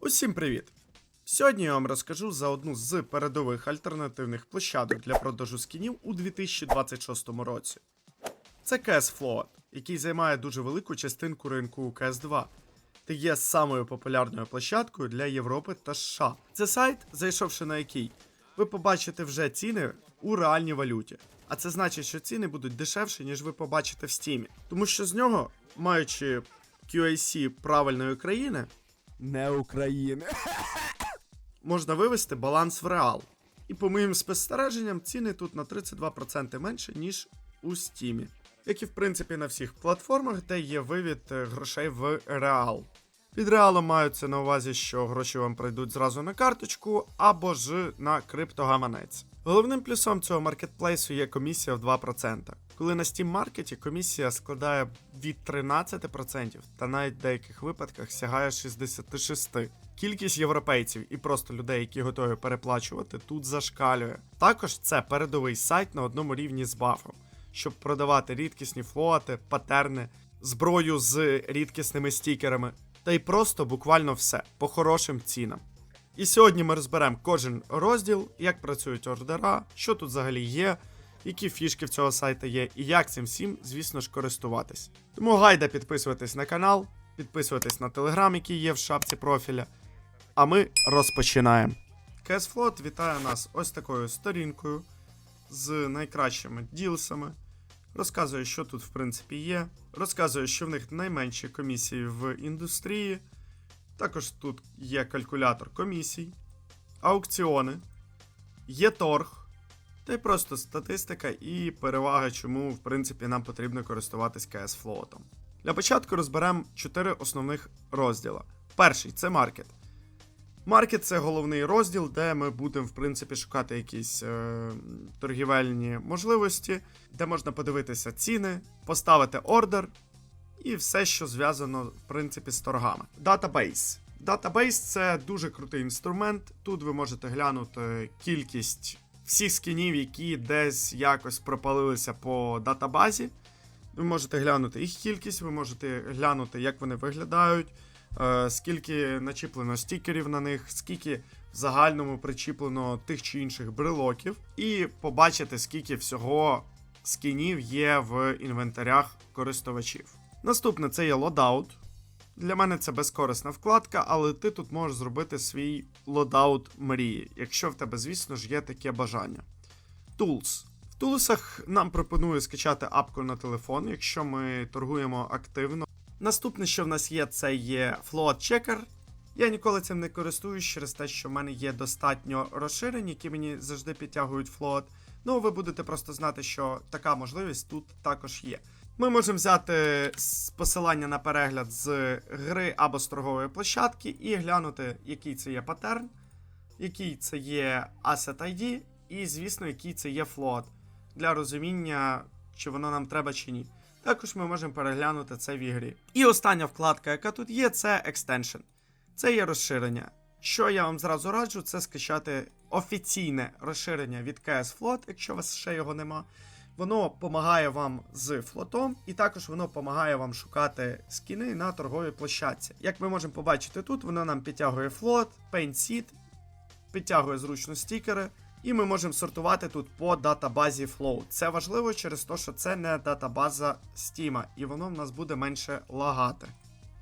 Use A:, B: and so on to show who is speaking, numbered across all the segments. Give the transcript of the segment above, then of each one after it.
A: Усім привіт! Сьогодні я вам розкажу за одну з передових альтернативних площадок для продажу скінів у 2026 році. Це CS Float, який займає дуже велику частинку ринку CS 2 та є самою популярною площадкою для Європи та США. Це сайт, зайшовши на який, ви побачите вже ціни у реальній валюті. А це значить, що ціни будуть дешевші, ніж ви побачите в стімі. Тому що з нього, маючи QAC правильної країни,
B: Не України.
A: можна вивести баланс в реал. І по моїм спостереженням, ціни тут на 32% менше, ніж у Стімі. Як і в принципі на всіх платформах, де є вивід е, грошей в реал. Під реалом маються на увазі, що гроші вам прийдуть зразу на карточку або ж на криптогаманець. Головним плюсом цього маркетплейсу є комісія в 2%. Коли на Steam маркеті комісія складає від 13% та навіть в деяких випадках сягає 66%. Кількість європейців і просто людей, які готові переплачувати, тут зашкалює. Також це передовий сайт на одному рівні з бафом, щоб продавати рідкісні флоати, патерни, зброю з рідкісними стікерами, та й просто буквально все по хорошим цінам. І сьогодні ми розберемо кожен розділ, як працюють ордера, що тут взагалі є, які фішки в цього сайта є, і як цим всім, звісно ж, користуватись. Тому гайда підписуватись на канал, підписуватись на телеграм, який є в шапці профіля. А ми розпочинаємо. CSFloat вітає нас ось такою сторінкою з найкращими ділсами. Розказує, що тут в принципі є. Розказує, що в них найменші комісії в індустрії. Також тут є калькулятор комісій, аукціони, є торг, та й просто статистика і перевага, чому в принципі нам потрібно користуватись Float. Для початку розберемо чотири основних розділа. Перший це маркет. Маркет це головний розділ, де ми будемо, в принципі, шукати якісь е, торгівельні можливості, де можна подивитися ціни, поставити ордер і все, що зв'язано, в принципі, з торгами. Датабейс. Датабейс це дуже крутий інструмент. Тут ви можете глянути кількість всіх скінів, які десь якось пропалилися по датабазі. Ви можете глянути їх кількість, ви можете глянути, як вони виглядають, е, скільки начіплено стікерів на них, скільки в загальному причіплено тих чи інших брелоків, і побачити, скільки всього скінів є в інвентарях користувачів. Наступне це є лодаут. Для мене це безкорисна вкладка, але ти тут можеш зробити свій лодаут мрії, якщо в тебе, звісно ж, є таке бажання. Tools. В тулсах нам пропонує скачати апку на телефон, якщо ми торгуємо активно. Наступне, що в нас є, це є Float Checker. Я ніколи цим не користуюсь через те, що в мене є достатньо розширень, які мені завжди підтягують флот. Ну, ви будете просто знати, що така можливість тут також є. Ми можемо взяти посилання на перегляд з гри або з торгової площадки і глянути, який це є паттерн, який це є Asset ID, і, звісно, який це є флот для розуміння, чи воно нам треба чи ні. Також ми можемо переглянути це в ігрі. І остання вкладка, яка тут є, це Extension. Це є розширення. Що я вам зразу раджу, це скачати офіційне розширення від CS Float, якщо у вас ще його нема. Воно допомагає вам з флотом, і також воно допомагає вам шукати скіни на торговій площадці. Як ми можемо побачити тут, воно нам підтягує флот, пейнтсіт, підтягує зручно стікери, і ми можемо сортувати тут по датабазі Flow. Це важливо через те, що це не датабаза Steam, і воно в нас буде менше лагати.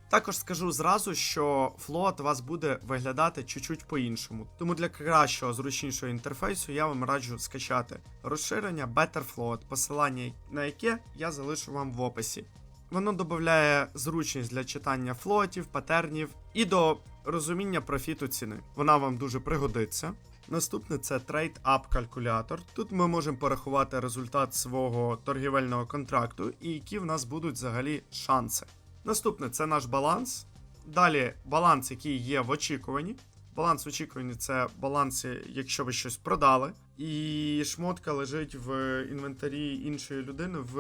A: Також скажу зразу, що флот вас буде виглядати чуть-чуть по-іншому. Тому для кращого, зручнішого інтерфейсу я вам раджу скачати розширення Betterfloat, посилання на яке я залишу вам в описі. Воно додає зручність для читання флотів, патернів і до розуміння профіту ціни. Вона вам дуже пригодиться. Наступне це Trade Up калькулятор. Тут ми можемо порахувати результат свого торгівельного контракту і які в нас будуть взагалі шанси. Наступне це наш баланс. Далі баланс, який є в очікуванні. Баланс в очікуванні це баланс, якщо ви щось продали. І шмотка лежить в інвентарі іншої людини в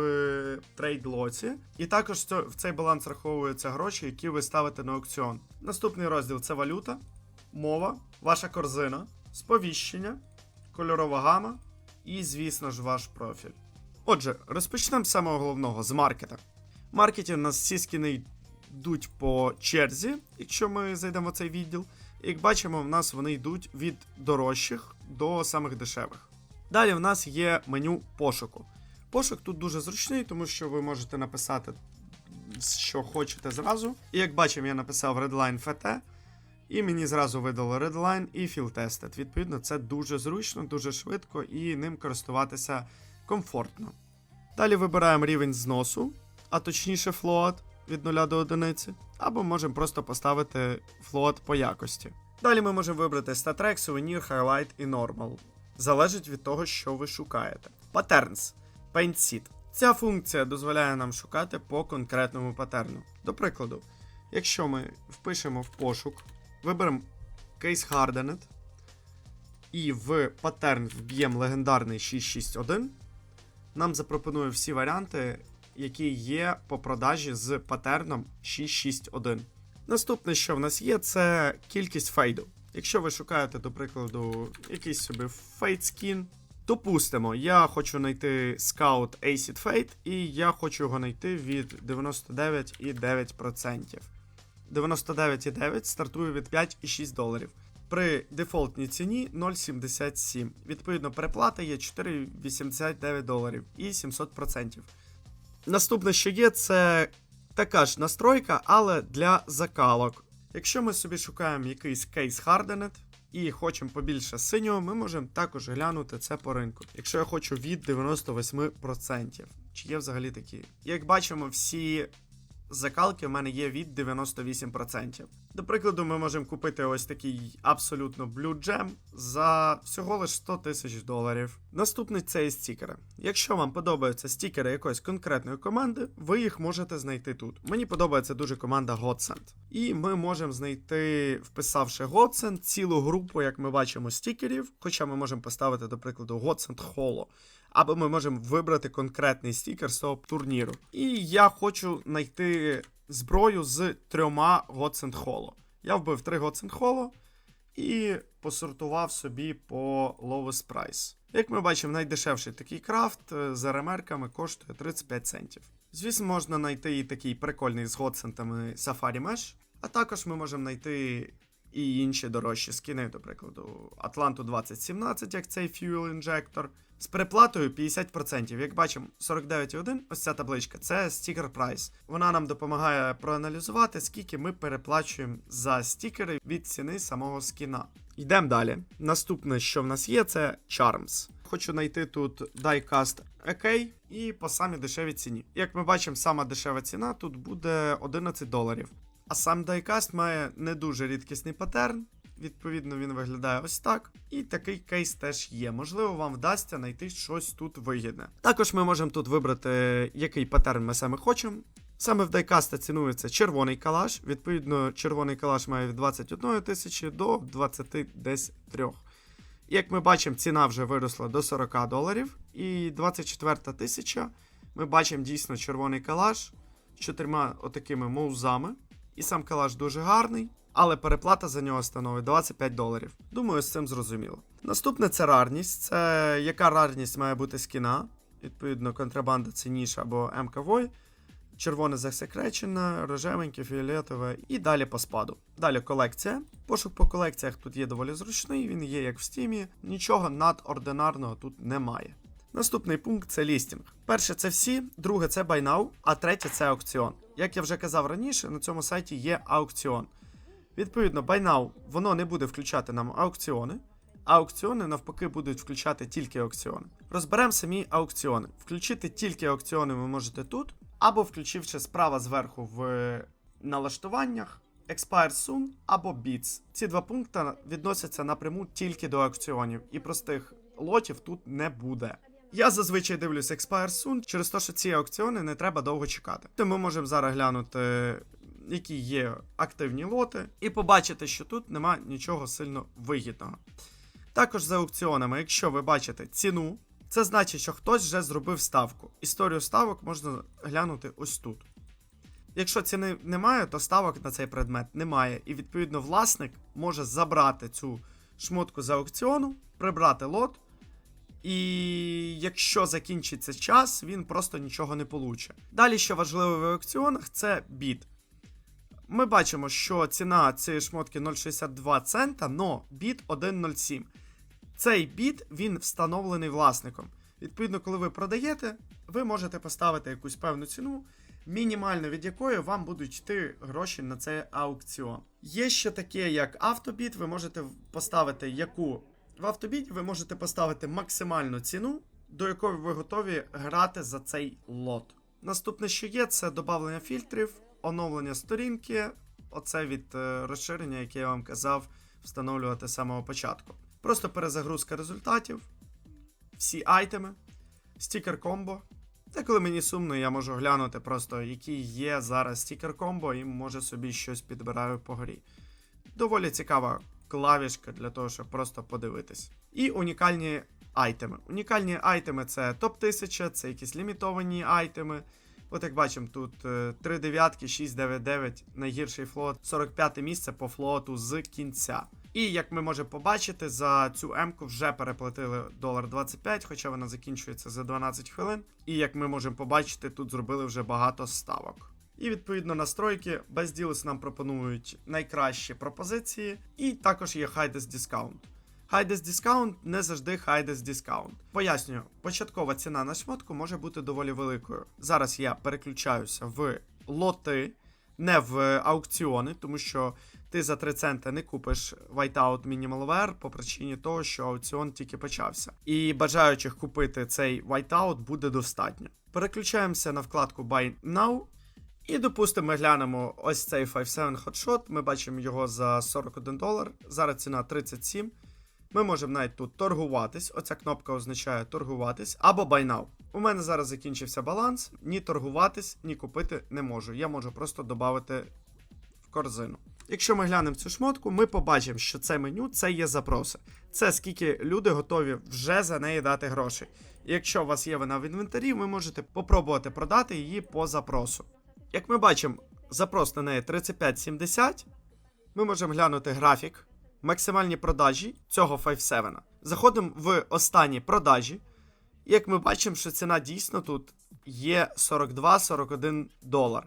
A: трейд-лоці. І також в цей баланс раховуються гроші, які ви ставите на аукціон. Наступний розділ це валюта, мова, ваша корзина, сповіщення, кольорова гама і, звісно ж, ваш профіль. Отже, розпочнемо з самого головного з маркета. Маркеті у нас всі скіни йдуть по черзі, якщо ми зайдемо в цей відділ. Як бачимо, в нас вони йдуть від дорожчих до самих дешевих. Далі в нас є меню пошуку. Пошук тут дуже зручний, тому що ви можете написати, що хочете зразу. І як бачимо, я написав Redline FT, і мені зразу видало Redline і Field Tested. Відповідно, це дуже зручно, дуже швидко і ним користуватися комфортно. Далі вибираємо рівень зносу, а точніше float від 0 до 1, або можемо просто поставити float по якості. Далі ми можемо вибрати StatRack, Souvenir, Highlight і Normal. Залежить від того, що ви шукаєте. Patterns. Paint Seed. Ця функція дозволяє нам шукати по конкретному патерну. До прикладу, якщо ми впишемо в пошук, виберемо Case Hardened і в паттерн вб'ємо легендарний 661, нам запропонує всі варіанти, які є по продажі з патерном 661. Наступне, що в нас є, це кількість фейду. Якщо ви шукаєте, до прикладу, якийсь собі фейд скін, допустимо, я хочу знайти Scout Acid Fade, і я хочу його знайти від 99,9%. 99,9 стартує від 5,6 доларів. При дефолтній ціні 0,77. Відповідно, переплата є 4,89 доларів і 700%. Наступне, що є, це така ж настройка, але для закалок. Якщо ми собі шукаємо якийсь кейс Hardened і хочемо побільше синього, ми можемо також глянути це по ринку. Якщо я хочу від 98%. Чи є взагалі такі? Як бачимо, всі закалки в мене є від 98%. До прикладу, ми можемо купити ось такий абсолютно Blue Gem за всього лиш 100 тисяч доларів. Наступний це є стікери. Якщо вам подобаються стікери якоїсь конкретної команди, ви їх можете знайти тут. Мені подобається дуже команда Godsend. І ми можемо знайти, вписавши Godsend, цілу групу, як ми бачимо, стікерів. Хоча ми можемо поставити, до прикладу, Godsend Holo. Або ми можемо вибрати конкретний стікер з того турніру. І я хочу знайти зброю з трьома Godsend Holo. Я вбив три Godsend Holo і посортував собі по lowest price. Як ми бачимо, найдешевший такий крафт е, з ремерками коштує 35 центів. Звісно, можна знайти і такий прикольний з годсентами Safari Mesh, а також ми можемо знайти і інші дорожчі скини, до прикладу, Атланту 2017, як цей Fuel Injector. З переплатою 50%. Як бачимо, 49,1, ось ця табличка, це стікер прайс. Вона нам допомагає проаналізувати, скільки ми переплачуємо за стікери від ціни самого скіна. Йдемо далі. Наступне, що в нас є, це Charms. Хочу знайти тут Diecast AK і по самій дешевій ціні. Як ми бачимо, сама дешева ціна тут буде 11 доларів. А сам Diecast має не дуже рідкісний паттерн. Відповідно, він виглядає ось так. І такий кейс теж є. Можливо, вам вдасться знайти щось тут вигідне. Також ми можемо тут вибрати, який паттерн ми саме хочемо. Саме в дайкаста цінується червоний калаш. Відповідно, червоний калаш має від 21 тисячі до 23. Як ми бачимо, ціна вже виросла до 40 доларів. І 24 тисяча. Ми бачимо дійсно червоний калаш з чотирма отакими моузами. І сам калаш дуже гарний, але переплата за нього становить 25 доларів. Думаю, з цим зрозуміло. Наступне це рарність. Це яка рарність має бути скіна. Відповідно, контрабанда це ніж або МКВой. Червоне засекречене, рожевеньке, фіолетове і далі по спаду. Далі колекція. Пошук по колекціях тут є доволі зручний, він є як в стімі. Нічого надординарного тут немає. Наступний пункт це лістінг. Перше це всі, друге це now, а третє це аукціон. Як я вже казав раніше, на цьому сайті є аукціон. Відповідно, buy now воно не буде включати нам аукціони, а аукціони навпаки будуть включати тільки аукціони. Розберемо самі аукціони. Включити тільки аукціони ви можете тут, або включивши справа зверху в налаштуваннях. Expire Soon або Beats. Ці два пункти відносяться напряму тільки до аукціонів, і простих лотів тут не буде. Я зазвичай дивлюсь Expire Soon через те, що ці аукціони не треба довго чекати. То ми можемо зараз глянути, які є активні лоти, і побачити, що тут нема нічого сильно вигідного. Також за аукціонами, якщо ви бачите ціну, це значить, що хтось вже зробив ставку. Історію ставок можна глянути ось тут. Якщо ціни немає, то ставок на цей предмет немає. І відповідно власник може забрати цю шмотку з аукціону, прибрати лот. І якщо закінчиться час, він просто нічого не получить. Далі, що важливо в аукціонах, це біт. Ми бачимо, що ціна цієї шмотки 0,62 цента, но біт 1,07. Цей біт він встановлений власником. Відповідно, коли ви продаєте, ви можете поставити якусь певну ціну, мінімально від якої вам будуть йти гроші на цей аукціон. Є ще таке, як автобіт, ви можете поставити яку в автобіті ви можете поставити максимальну ціну, до якої ви готові грати за цей лот. Наступне, що є, це додавлення фільтрів, оновлення сторінки. Оце від е, розширення, яке я вам казав, встановлювати з самого початку. Просто перезагрузка результатів, всі айтеми, стікер комбо. Та коли мені сумно, я можу глянути просто, які є зараз стікер комбо, і може собі щось підбираю по горі. Доволі цікава клавішка для того, щоб просто подивитись. І унікальні айтеми. Унікальні айтеми це топ-1000, це якісь лімітовані айтеми. От як бачимо, тут 3 дев'ятки, 6, 9, 9, найгірший флот, 45 місце по флоту з кінця. І як ми можемо побачити, за цю М-ку вже переплатили долар 25, хоча вона закінчується за 12 хвилин. І як ми можемо побачити, тут зробили вже багато ставок. І відповідно настройки Безділес нам пропонують найкращі пропозиції, і також є High Discount. High Discount не завжди High Discount. Пояснюю, початкова ціна на шмотку може бути доволі великою. Зараз я переключаюся в лоти, не в аукціони, тому що ти за 3 центи не купиш Whiteout Minimal Wear по причині того, що аукціон тільки почався. І бажаючих купити цей Whiteout буде достатньо. Переключаємося на вкладку Buy Now. І, допустимо, ми глянемо ось цей 5.7 Hotshot. Ми бачимо його за 41 долар. Зараз ціна 37. Ми можемо навіть тут торгуватись. Оця кнопка означає торгуватись або buy now. У мене зараз закінчився баланс. Ні торгуватись, ні купити не можу. Я можу просто додати в корзину. Якщо ми глянемо цю шмотку, ми побачимо, що це меню це є запроси. Це скільки люди готові вже за неї дати грошей. І якщо у вас є вона в інвентарі, ви можете попробувати продати її по запросу. Як ми бачимо, запрос на неї 35,70. Ми можемо глянути графік, максимальні продажі цього 5.7. Заходимо в останні продажі. І як ми бачимо, що ціна дійсно тут є 42-41 долар.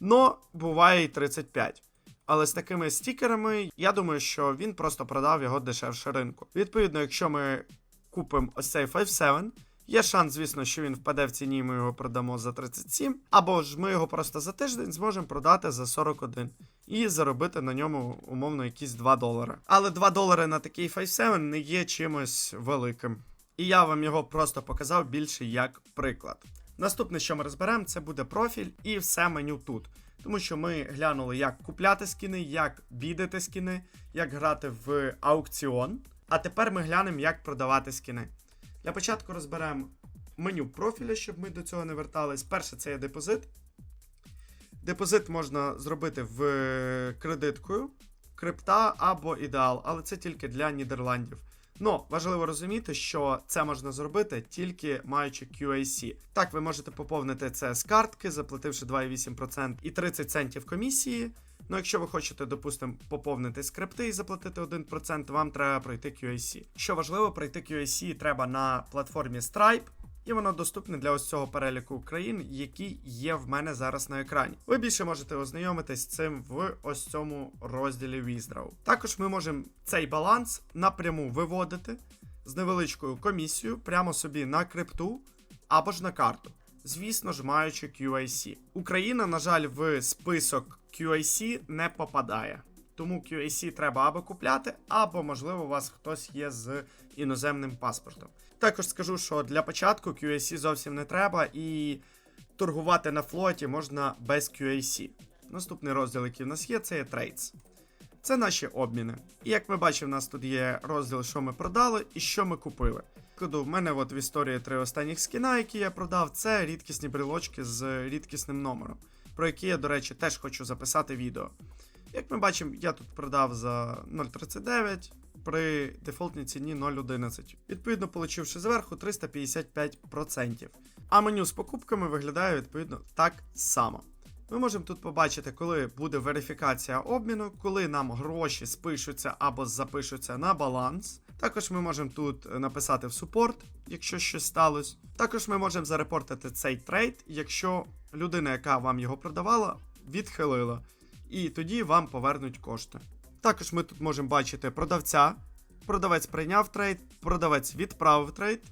A: Но буває і 35. Але з такими стікерами, я думаю, що він просто продав його дешевше ринку. Відповідно, якщо ми купимо ось цей 5.7, Є шанс, звісно, що він впаде в ціні, і ми його продамо за 37. Або ж ми його просто за тиждень зможемо продати за 41 і заробити на ньому умовно якісь 2 долари. Але 2 долари на такий 5.7 не є чимось великим. І я вам його просто показав більше як приклад. Наступне, що ми розберемо, це буде профіль і все меню тут. Тому що ми глянули, як купляти скіни, як бідити скіни, як грати в аукціон. А тепер ми глянемо, як продавати скіни. Для початку розберемо меню профіля, щоб ми до цього не вертались. Перше, це є депозит. Депозит можна зробити в кредиткою, крипта або ідеал, але це тільки для Нідерландів. Но важливо розуміти, що це можна зробити тільки маючи QAC. Так, ви можете поповнити це з картки, заплативши 2,8% і 30 центів комісії. Ну, якщо ви хочете, допустимо, поповнити скрипти і заплатити 1%, вам треба пройти QAC. Що важливо, пройти QAC треба на платформі Stripe. І воно доступне для ось цього переліку країн, які є в мене зараз на екрані. Ви більше можете ознайомитись з цим в ось цьому розділі Withdraw. Також ми можемо цей баланс напряму виводити з невеличкою комісією прямо собі на крипту або ж на карту. Звісно ж, маючи QIC. Україна, на жаль, в список QIC не попадає. Тому QAC треба або купляти, або, можливо, у вас хтось є з іноземним паспортом. Також скажу, що для початку QAC зовсім не треба, і торгувати на флоті можна без QAC. Наступний розділ, який в нас є, це є Trades. Це наші обміни. І як ми бачимо, у нас тут є розділ, що ми продали і що ми купили. Прикладу, в мене от в історії три останніх скіна, які я продав, це рідкісні брелочки з рідкісним номером, про які я, до речі, теж хочу записати відео. Як ми бачимо, я тут продав за 0,39 при дефолтній ціні 0,11. Відповідно, получивши зверху 355%. А меню з покупками виглядає відповідно так само. Ми можемо тут побачити, коли буде верифікація обміну, коли нам гроші спишуться або запишуться на баланс. Також ми можемо тут написати в супорт, якщо щось сталося. Також ми можемо зарепортити цей трейд, якщо людина, яка вам його продавала, відхилила. і тоді вам повернуть кошти. Також ми тут можемо бачити продавця. Продавець прийняв трейд, продавець відправив трейд,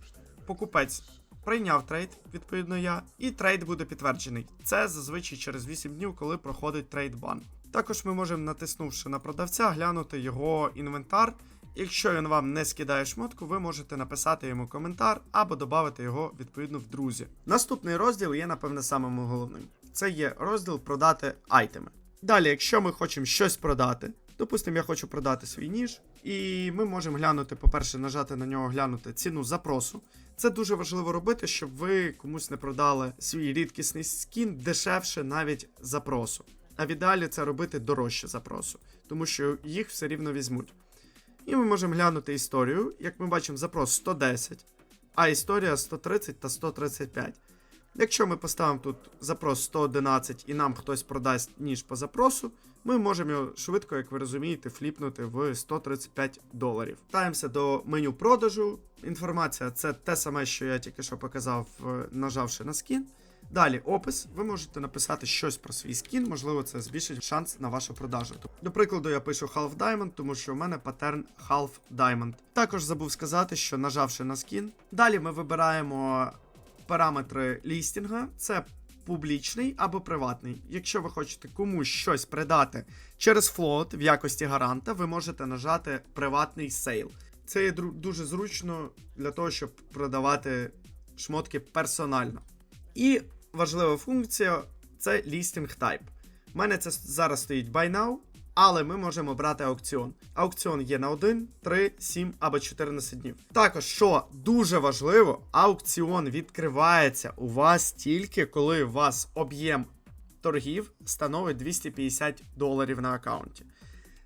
A: покупець прийняв трейд, відповідно я, і трейд буде підтверджений. Це зазвичай через 8 днів, коли проходить трейд бан. Також ми можемо, натиснувши на продавця, глянути його інвентар. Якщо він вам не скидає шмотку, ви можете написати йому коментар або додати його відповідно в друзі. Наступний розділ є, напевне, самим головним. Це є розділ продати айтеми. Далі, якщо ми хочемо щось продати, допустимо, я хочу продати свій ніж, і ми можемо глянути, по-перше, нажати на нього, глянути ціну запросу. Це дуже важливо робити, щоб ви комусь не продали свій рідкісний скін дешевше навіть запросу. А в ідеалі це робити дорожче запросу, тому що їх все рівно візьмуть. І ми можемо глянути історію. Як ми бачимо, запрос 110, а історія 130 та 135. Якщо ми поставимо тут запрос 111 і нам хтось продасть ніж по запросу, ми можемо його швидко, як ви розумієте, фліпнути в 135 доларів. Таємося до меню продажу. Інформація це те саме, що я тільки що показав, е, нажавши на скін. Далі опис. Ви можете написати щось про свій скін, можливо, це збільшить шанс на вашу продажу. До прикладу, я пишу Half Diamond, тому що у мене паттерн Half Diamond. Також забув сказати, що нажавши на скін. Далі ми вибираємо параметри лістінга. Це публічний або приватний. Якщо ви хочете комусь щось придати через флот в якості гаранта, ви можете нажати приватний сейл. Це є дуже зручно для того, щоб продавати шмотки персонально. І важлива функція це listing type. У мене це зараз стоїть buy now, але ми можемо обрати аукціон. Аукціон є на 1, 3, 7 або 14 днів. Також, що дуже важливо, аукціон відкривається у вас тільки коли у вас об'єм торгів становить 250 доларів на аккаунті.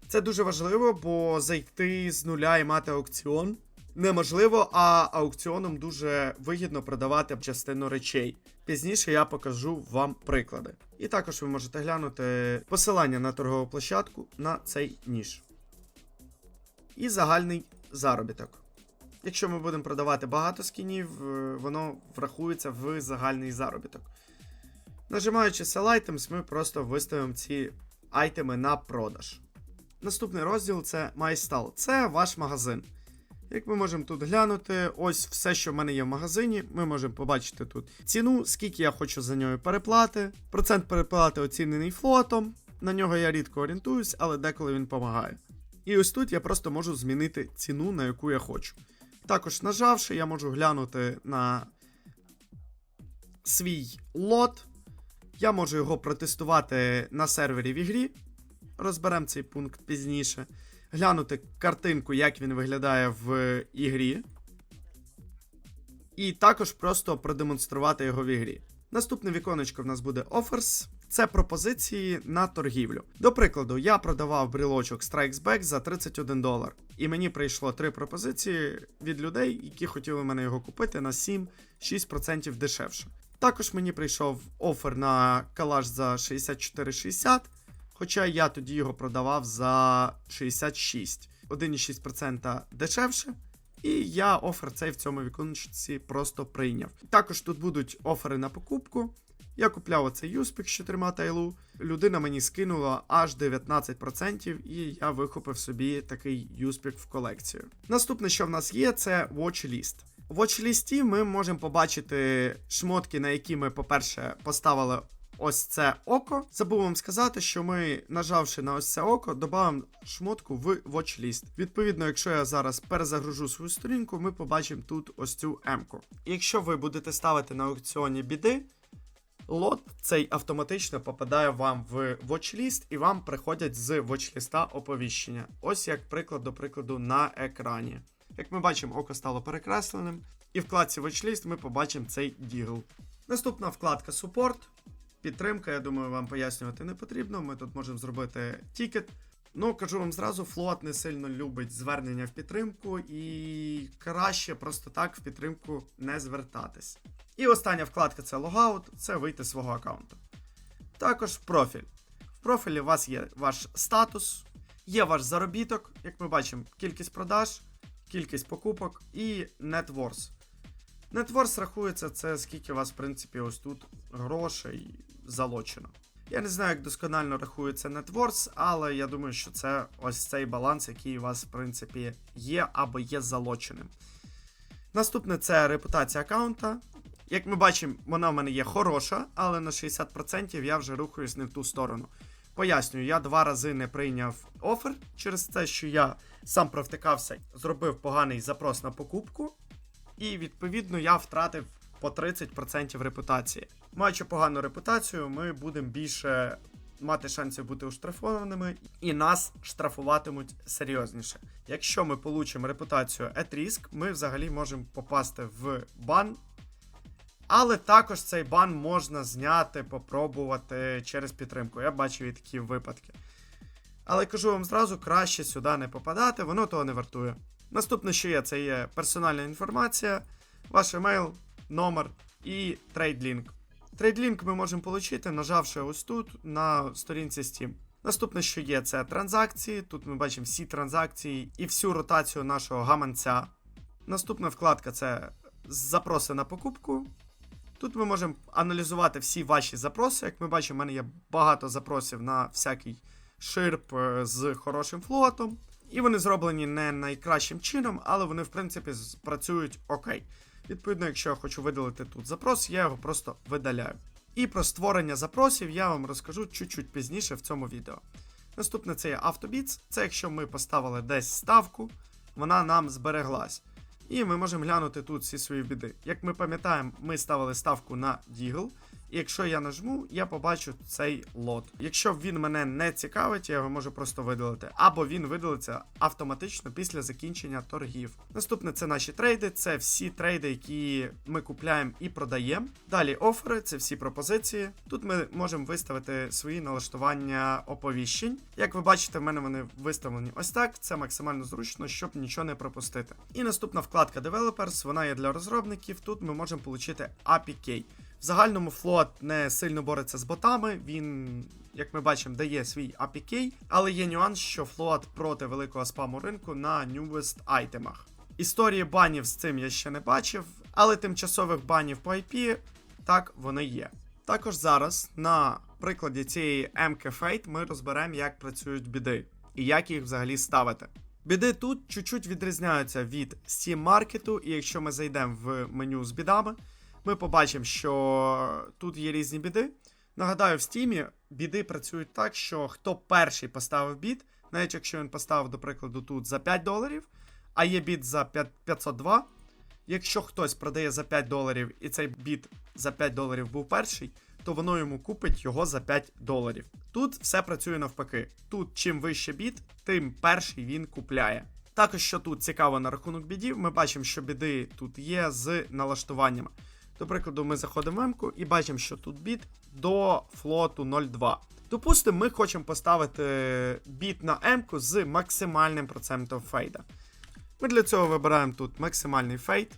A: Це дуже важливо, бо зайти з нуля і мати аукціон неможливо, а аукціоном дуже вигідно продавати частину речей. Пізніше я покажу вам приклади. І також ви можете глянути посилання на торгову площадку на цей ніж. І загальний заробіток. Якщо ми будемо продавати багато скінів, е, воно врахується в загальний заробіток. Нажимаючи Sell Items, ми просто виставимо ці айтеми на продаж. Наступний розділ це MyStall. Це ваш магазин. Як ми можемо тут глянути, ось все, що в мене є в магазині, ми можемо побачити тут ціну, скільки я хочу за нього переплати. Процент переплати оцінений флотом. На нього я рідко орієнтуюсь, але деколи він допомагає. І ось тут я просто можу змінити ціну, на яку я хочу. Також нажавши, я можу глянути на свій лот. Я можу його протестувати на сервері в ігрі. Розберемо цей пункт пізніше. Глянути картинку, як він виглядає в ігрі. І також просто продемонструвати його в ігрі. Наступне віконечко в нас буде Offers. Це пропозиції на торгівлю. До прикладу, я продавав брілочок Strikes Back за 31 долар. І мені прийшло три пропозиції від людей, які хотіли мене його купити на 7-6% дешевше. Також мені прийшов офер на калаш за 64,60, хоча я тоді його продавав за 66, 1,6% дешевше. І я офер цей в цьому віконечці просто прийняв. Також тут будуть офери на покупку. Я купляв оцей юспік з чотирма тайлу. Людина мені скинула аж 19%, і я викупив собі такий юспік в колекцію. Наступне, що в нас є, це watchlist. В watchlist ми можемо побачити шмотки, на які ми, по-перше, поставили ось це око. Забув вам сказати, що ми, нажавши на ось це око, додамо шмотку в watchlist. Відповідно, якщо я зараз перезагружу свою сторінку, ми побачимо тут ось цю М-ку. Якщо ви будете ставити на аукціоні біди, лот цей автоматично попадає вам в watchlist і вам приходять з watchlist оповіщення. Ось як приклад, до прикладу, на екрані. Як ми бачимо, око стало перекресленим, і вкладці watchlist ми побачимо цей дігл. Наступна вкладка Support. Підтримка, я думаю, вам пояснювати не потрібно. Ми тут можемо зробити тікет. Ну, кажу вам зразу, флот не сильно любить звернення в підтримку, і краще просто так в підтримку не звертатись. І остання вкладка це логаут, це вийти з свого аккаунту. Також профіль. В профілі у вас є ваш статус, є ваш заробіток, як ми бачимо, кількість продаж, кількість покупок і. Net worth рахується це скільки у вас, в принципі, ось тут грошей залочено. Я не знаю, як досконально рахується NetWorth, але я думаю, що це ось цей баланс, який у вас, в принципі, є або є залоченим. Наступне це репутація аккаунта. Як ми бачимо, вона в мене є хороша, але на 60% я вже рухаюсь не в ту сторону. Пояснюю, я два рази не прийняв офер через те, що я сам провтикався, зробив поганий запрос на покупку, і відповідно я втратив по 30% репутації. Маючи погану репутацію, ми будемо більше мати шансів бути оштрафованими, і нас штрафуватимуть серйозніше. Якщо ми получимо репутацію at-risk, ми взагалі можемо попасти в бан. Але також цей бан можна зняти, попробувати через підтримку. Я бачив і такі випадки. Але кажу вам зразу, краще сюди не попадати, воно того не вартує. Наступне, що є, це є персональна інформація, ваш емейл, номер і трейдлінк. Трейдлінк ми можемо отримати, нажавши ось тут на сторінці Steam. Наступне, що є, це транзакції. Тут ми бачимо всі транзакції і всю ротацію нашого гаманця. Наступна вкладка це запроси на покупку. Тут ми можемо аналізувати всі ваші запроси. Як ми бачимо, в мене є багато запросів на всякий ширп е, з хорошим флотом. І вони зроблені не найкращим чином, але вони, в принципі, працюють окей. Відповідно, якщо я хочу видалити тут запрос, я його просто видаляю. І про створення запросів я вам розкажу чуть-чуть пізніше в цьому відео. Наступне це є автобіц. Це якщо ми поставили десь ставку, вона нам збереглась. І ми можемо глянути тут всі свої біди. Як ми пам'ятаємо, ми ставили ставку на Дігл. Якщо я нажму, я побачу цей лот. Якщо він мене не цікавить, я його можу просто видалити. Або він видалиться автоматично після закінчення торгів. Наступне це наші трейди, це всі трейди, які ми купляємо і продаємо. Далі офери, це всі пропозиції. Тут ми можемо виставити свої налаштування оповіщень. Як ви бачите, в мене вони виставлені ось так. Це максимально зручно, щоб нічого не пропустити. І наступна вкладка Developers, вона є для розробників. Тут ми можемо отримати APK. В загальному флот не сильно бореться з ботами. Він, як ми бачимо, дає свій APK, але є нюанс, що флот проти великого спаму ринку на newest айтемах. Історії банів з цим я ще не бачив, але тимчасових банів по IP так вони є. Також зараз на прикладі цієї MK Fate ми розберемо, як працюють біди і як їх взагалі ставити. Біди тут чуть-чуть відрізняються від Steam Market, і якщо ми зайдемо в меню з бідами, ми побачимо, що тут є різні біди. Нагадаю, в Steam біди працюють так, що хто перший поставив бід, навіть якщо він поставив, до прикладу, тут за 5 доларів, а є бід за 5 502. Якщо хтось продає за 5 доларів і цей бід за 5 доларів був перший, то воно йому купить його за 5 доларів. Тут все працює навпаки. Тут чим вище бід, тим перший він купляє. Також, що тут цікаво на рахунок бідів, ми бачимо, що біди тут є з налаштуваннями. До прикладу, ми заходимо в М-ку і бачимо, що тут біт до флоту 0,2. Допустимо, ми хочемо поставити біт на М-ку з максимальним процентом фейда. Ми для цього вибираємо тут максимальний фейд.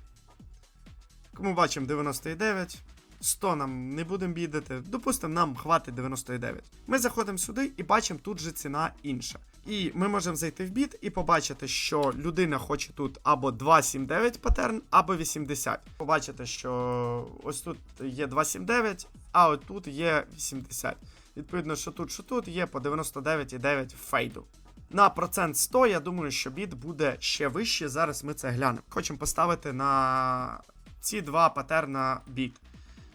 A: Ми бачимо 99. 100 нам не будемо бідати. Допустимо, нам хватить 99. Ми заходимо сюди і бачимо тут же ціна інша. І ми можемо зайти в біт і побачити, що людина хоче тут або 279 паттерн, або 80. Побачите, що ось тут є 279, а от тут є 80. Відповідно, що тут, що тут є по 99,9 фейду. На процент 100, я думаю, що біт буде ще вище. Зараз ми це глянемо. Хочемо поставити на ці два патерна біт.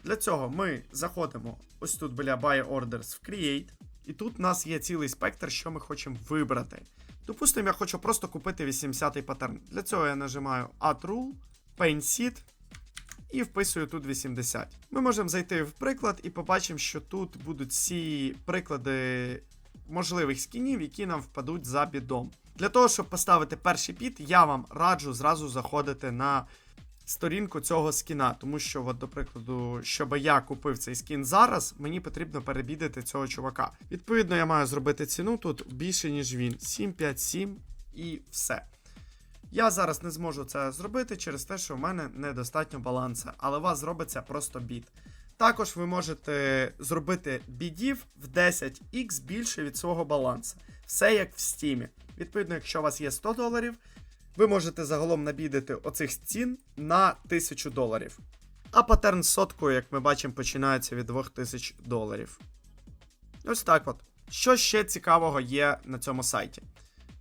A: Для цього ми заходимо ось тут біля Buy Orders в Create, і тут у нас є цілий спектр, що ми хочемо вибрати. Допустимо, я хочу просто купити 80-й паттерн. Для цього я нажимаю Add Rule, Paint Seed і вписую тут 80. Ми можемо зайти в приклад і побачимо, що тут будуть всі приклади можливих скінів, які нам впадуть за бідом. Для того, щоб поставити перший піт, я вам раджу зразу заходити на сторінку цього скіна, тому що, от, до прикладу, щоб я купив цей скін зараз, мені потрібно перебідати цього чувака. Відповідно, я маю зробити ціну тут більше, ніж він. 757 і все. Я зараз не зможу це зробити через те, що в мене недостатньо балансу, але у вас зробиться просто біт. Також ви можете зробити бідів в 10х більше від свого балансу. Все як в стімі. Відповідно, якщо у вас є 100 доларів, ви можете загалом набідати оцих цін на 1000 доларів. А паттерн з соткою, як ми бачимо, починається від 2000 доларів. Ось так от. Що ще цікавого є на цьому сайті?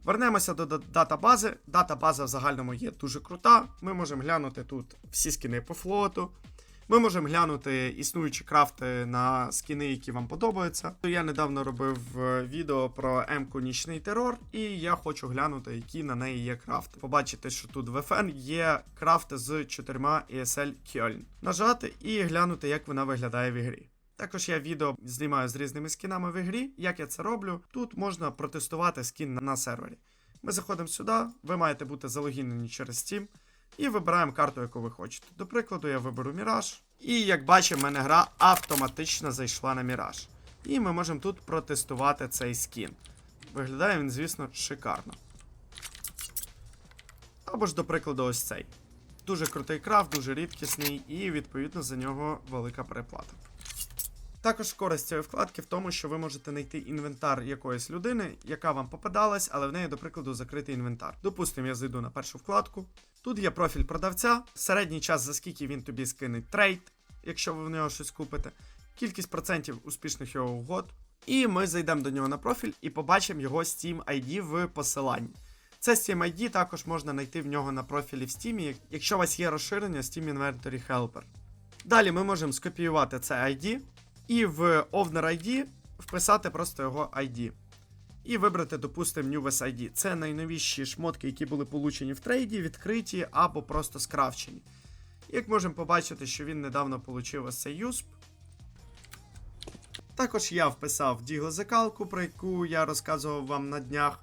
A: Вернемося до да- датабази. Датабаза в загальному є дуже крута. Ми можемо глянути тут всі скіни по флоту. Ми можемо глянути існуючі крафти на скіни, які вам подобаються. Я недавно робив е, відео про М-ку Нічний терор, і я хочу глянути, які на неї є крафти. Побачите, що тут в FN є крафти з чотирма ESL Köln. Нажати і глянути, як вона виглядає в ігрі. Також я відео знімаю з різними скінами в ігрі. Як я це роблю? Тут можна протестувати скін на сервері. Ми заходимо сюди, ви маєте бути залогінені через Steam. І вибираємо карту, яку ви хочете. До прикладу, я виберу Міраж. І як бачимо, мене гра автоматично зайшла на Міраж. І ми можемо тут протестувати цей скін. Виглядає він, звісно, шикарно. Або ж, до прикладу, ось цей. Дуже крутий крафт, дуже рідкісний, і відповідно за нього велика переплата. Також користь цієї вкладки в тому, що ви можете знайти інвентар якоїсь людини, яка вам попадалась, але в неї, до прикладу, закритий інвентар. Допустимо, я зайду на першу вкладку. Тут є профіль продавця, середній час, за скільки він тобі скине трейд, якщо ви в нього щось купите, кількість процентів успішних його угод. І ми зайдемо до нього на профіль і побачимо його Steam ID в посиланні. Це Steam ID також можна знайти в нього на профілі в Steam, якщо у вас є розширення Steam Inventory Helper. Далі ми можемо скопіювати це ID і в Owner ID вписати просто його ID. І вибрати, допустимо, New ID. Це найновіші шмотки, які були получені в трейді, відкриті або просто скрафчені. Як можемо побачити, що він недавно отримав ось цей USP. Також я вписав Діго закалку, про яку я розказував вам на днях,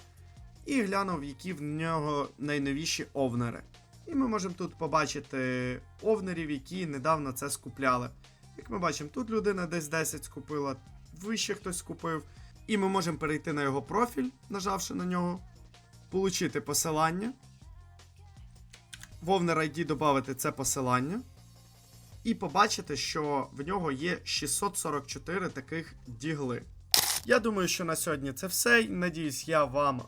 A: і глянув, які в нього найновіші овнери. І ми можемо тут побачити овнерів, які недавно це скупляли. Ми бачимо, тут людина десь 10 скупила, вище хтось скупив. І ми можемо перейти на його профіль, нажавши на нього, получити посилання. В Owner ID додати це посилання. І побачити, що в нього є 644 таких дігли. Я думаю, що на сьогодні це все. Надіюсь, я вам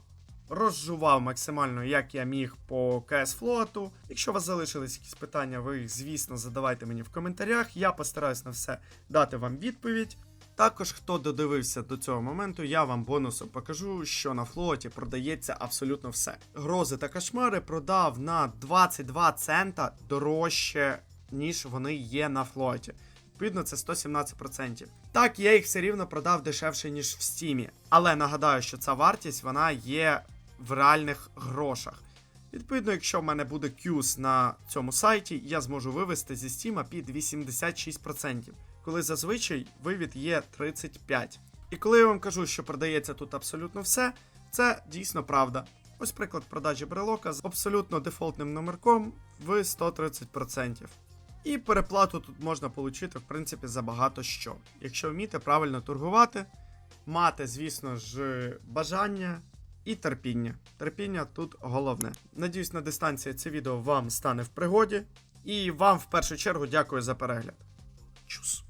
A: розжував максимально, як я міг по КС флоту. Якщо у вас залишились якісь питання, ви їх, звісно, задавайте мені в коментарях. Я постараюсь на все дати вам відповідь. Також, хто додивився до цього моменту, я вам бонусом покажу, що на флоті продається абсолютно все. Грози та кошмари продав на 22 цента дорожче, ніж вони є на флоті. Відповідно, це 117%. Так, я їх все рівно продав дешевше, ніж в стімі. Але нагадаю, що ця вартість вона є в реальних грошах. Відповідно, якщо в мене буде кюс на цьому сайті, я зможу вивести зі стіма під 86%, коли зазвичай вивід є 35%. І коли я вам кажу, що продається тут абсолютно все, це дійсно правда. Ось приклад продажі брелока з абсолютно дефолтним номерком в 130%. І переплату тут можна отримати, в принципі, за багато що. Якщо вміти правильно торгувати, мати, звісно ж, бажання і терпіння. Терпіння тут головне. Надіюсь, на дистанції це відео вам стане в пригоді. І вам в першу чергу дякую за перегляд. Чус.